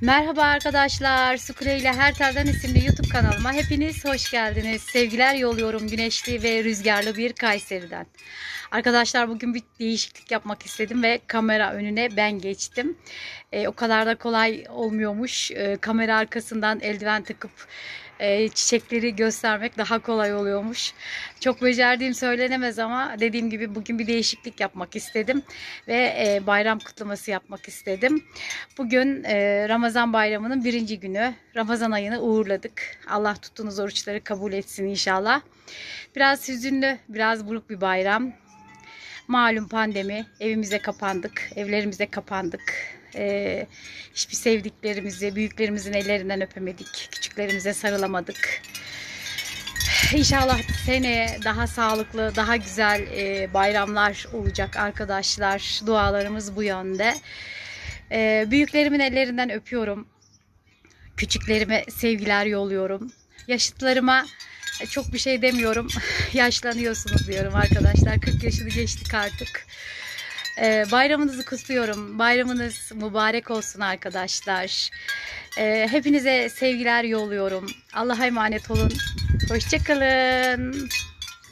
Merhaba arkadaşlar. Sukule ile Her Telden isimli YouTube kanalıma hepiniz hoş geldiniz. Sevgiler yolluyorum güneşli ve rüzgarlı bir Kayseri'den. Arkadaşlar bugün bir değişiklik yapmak istedim ve kamera önüne ben geçtim. Ee, o kadar da kolay olmuyormuş. Ee, kamera arkasından eldiven takıp e, çiçekleri göstermek daha kolay oluyormuş. Çok becerdiğim söylenemez ama dediğim gibi bugün bir değişiklik yapmak istedim ve e, bayram kutlaması yapmak istedim. Bugün e, Ramazan bayramının birinci günü. Ramazan ayını uğurladık. Allah tuttuğunuz oruçları kabul etsin inşallah. Biraz hüzünlü, biraz buruk bir bayram. Malum pandemi. Evimize kapandık. Evlerimize kapandık. E, hiçbir sevdiklerimizi, büyüklerimizin ellerinden öpemedik. Küçüklerimize sarılamadık. İnşallah seneye daha sağlıklı, daha güzel e, bayramlar olacak arkadaşlar. Dualarımız bu yönde. E, büyüklerimin ellerinden öpüyorum. Küçüklerime sevgiler yolluyorum. Yaşıtlarıma çok bir şey demiyorum. Yaşlanıyorsunuz diyorum arkadaşlar. 40 yaşını geçtik artık. E, bayramınızı kutluyorum. Bayramınız mübarek olsun arkadaşlar. E, hepinize sevgiler yolluyorum. Allah'a emanet olun. Hoşçakalın.